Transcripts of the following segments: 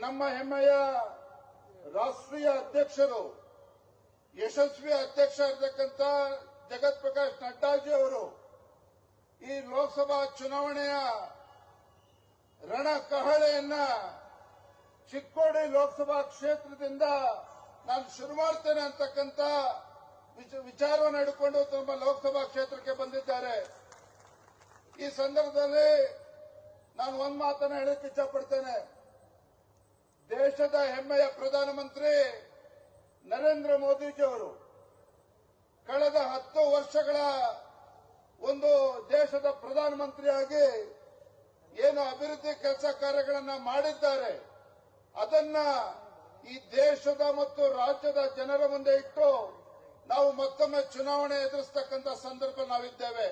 ನಮ್ಮ ಹೆಮ್ಮೆಯ ರಾಷ್ಟ್ರೀಯ ಅಧ್ಯಕ್ಷರು, ಯಶಸ್ವಿ ಅಧ್ಯಕ್ಷ ಇರತಕ್ಕಂಥ ಜಗತ್ ಪ್ರಕಾಶ್ ನಡ್ಡಾಜಿ ಅವರು ಈ ಲೋಕಸಭಾ ಚುನಾವಣೆಯ ರಣ ಕಹಳೆಯನ್ನ ಚಿಕ್ಕೋಡಿ ಲೋಕಸಭಾ ಕ್ಷೇತ್ರದಿಂದ ನಾನು ಶುರು ಮಾಡ್ತೇನೆ ಅಂತಕ್ಕಂಥ ವಿಚ- ವಿಚಾರವನ್ನು ಹಿಡ್ಕೊಂಡು ತಮ್ಮ ಲೋಕಸಭಾ ಕ್ಷೇತ್ರಕ್ಕೆ ಬಂದಿದ್ದಾರೆ. ಈ ಸಂದರ್ಭದಲ್ಲಿ ನಾನು ಒಂದು ಮಾತನ್ನು ಹೇಳಕ್ಕೆ ಇಚ್ಛಪಡ್ತೇನೆ. ದೇಶದ ಹೆಮ್ಮೆಯ ಪ್ರಧಾನಮಂತ್ರಿ ನರೇಂದ್ರ ಮೋದಿಜಿಯವರು ಕಳೆದ ಹತ್ತು ವರ್ಷಗಳ ಒಂದು ದೇಶದ ಪ್ರಧಾನಮಂತ್ರಿಯಾಗಿ ಏನು ಅಭಿವೃದ್ಧಿ ಕೆಲಸ ಕಾರ್ಯಗಳನ್ನು ಮಾಡಿದ್ದಾರೆ, ಅದನ್ನ ಈ ದೇಶದ ಮತ್ತು ರಾಜ್ಯದ ಜನರ ಮುಂದೆ ಇಟ್ಟು ನಾವು ಮತ್ತೊಮ್ಮೆ ಚುನಾವಣೆ ಎದುರಿಸ್ತಕ್ಕಂಥ ಸಂದರ್ಭ ನಾವಿದ್ದೇವೆ.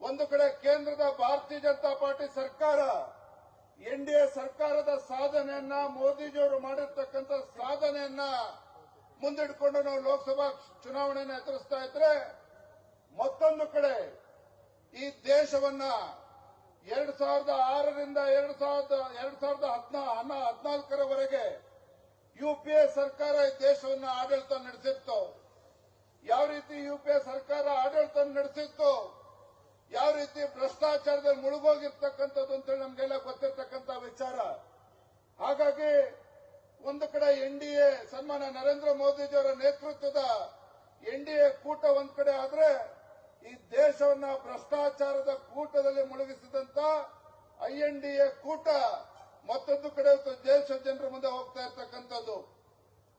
ಒಂದು ಕಡೆ ಕೇಂದ್ರದ ಭಾರತೀಯ ಜನತಾ ಪಾರ್ಟಿ ಸರ್ಕಾರ ಎನ್ ಡಿ ಎ ಸರ್ಕಾರದ ಸಾಧನೆಯನ್ನ ಮೋದಿಜಿಯವರು ಮಾಡಿರ್ತಕ್ಕಂಥ ಸಾಧನೆಯನ್ನ ಮುಂದಿಟ್ಕೊಂಡು ನಾವು ಲೋಕಸಭಾ ಚುನಾವಣೆಯನ್ನು ಎದುರಿಸ್ತಾ ಇದ್ರೆ ಮತ್ತೊಂದು ಕಡೆ ಈ ದೇಶವನ್ನ ಎರಡ್ ಸಾವಿರದ ಆರರಿಂದ ಎರಡ್ ಸಾವಿರದ ಎರಡ್ ಸಾವಿರದ ಹದಿನಾ ಹದಿನಾಲ್ಕರವರೆಗೆ ಯು ಪಿ ಎ ಸರ್ಕಾರ ಈ ದೇಶವನ್ನ ಆಡಳಿತ ನಡೆಸಿತ್ತು. ಯಾವ ರೀತಿ ಯು ಪಿ ಎ ಸರ್ಕಾರ ಆಡಳಿತ ನಡೆಸಿತ್ತು? ಯಾವ ರೀತಿ ಭ್ರಷ್ಟಾಚಾರದಲ್ಲಿ ಮುಳುಗೋಗಿರ್ತಕ್ಕಂಥದ್ದು ಅಂತೇಳಿ ನಮಗೆಲ್ಲ ಗೊತ್ತಿರ್ತಕ್ಕಂಥ ವಿಚಾರ. ಹಾಗಾಗಿ ಒಂದು ಕಡೆ ಎನ್ ಡಿ ಎ ಸನ್ಮಾನ ನರೇಂದ್ರ ಮೋದಿಜಿಯವರ ನೇತೃತ್ವದ ಎನ್ ಡಿ ಎ ಕೂಟ ಒಂದ್ ಕಡೆ ಆದ್ರೆ ಈ ದೇಶವನ್ನ ಭ್ರಷ್ಟಾಚಾರದ ಕೂಟದಲ್ಲಿ ಮುಳುಗಿಸಿದಂತ ಐ ಎನ್ ಡಿ ಎ ಕೂಟ ಮತ್ತೊಂದು ಕಡೆ ದೇಶ ಜನರ ಮುಂದೆ ಹೋಗ್ತಾ ಇರ್ತಕ್ಕಂಥದ್ದು.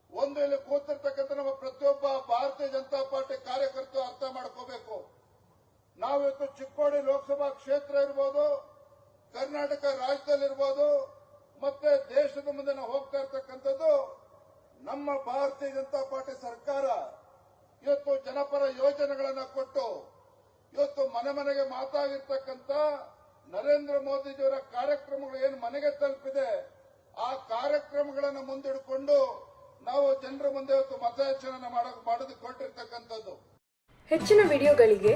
ಒಂದು ಇಲ್ಲಿ ಕೂತಿರ್ತಕ್ಕಂಥ ನಮ್ಮ ಪ್ರತಿಯೊಬ್ಬ ಭಾರತೀಯ ಜನತಾ ಪಾರ್ಟಿ ಕಾರ್ಯಕರ್ತರು ಅರ್ಥ ಮಾಡ್ಕೋಬೇಕು. ನಾವಿವತ್ತು ಚಿಕ್ಕೋಡಿ ಲೋಕಸಭಾ ಕ್ಷೇತ್ರ ಇರ್ಬೋದು, ಕರ್ನಾಟಕ ರಾಜ್ಯದಲ್ಲಿರ್ಬೋದು, ಮತ್ತೆ ದೇಶದ ಮುಂದೆ ನಾವು ಹೋಗ್ತಾ ಇರ್ತಕ್ಕಂಥದ್ದು ನಮ್ಮ ಭಾರತೀಯ ಜನತಾ ಪಾರ್ಟಿ ಸರ್ಕಾರ. ಇವತ್ತು ಜನಪರ ಯೋಜನೆಗಳನ್ನ ಕೊಟ್ಟು, ಇವತ್ತು ಮನೆ ಮನೆಗೆ ಮಾತಾಗಿರ್ತಕ್ಕಂಥ ನರೇಂದ್ರ ಮೋದಿಜಿಯವರ ಕಾರ್ಯಕ್ರಮಗಳು ಏನು ಮನೆಗೆ ತಲುಪಿದೆ, ಆ ಕಾರ್ಯಕ್ರಮಗಳನ್ನು ಮುಂದಿಡ್ಕೊಂಡು ನಾವು ಜನರ ಮುಂದೆ ಇವತ್ತು ಮತಯಾಚನೆ ಮಾಡೋದಕ್ಕೆ ಕೊಟ್ಟಿರ್ತಕ್ಕಂಥದ್ದು. ಹೆಚ್ಚಿನ ವಿಡಿಯೋಗಳಿಗೆ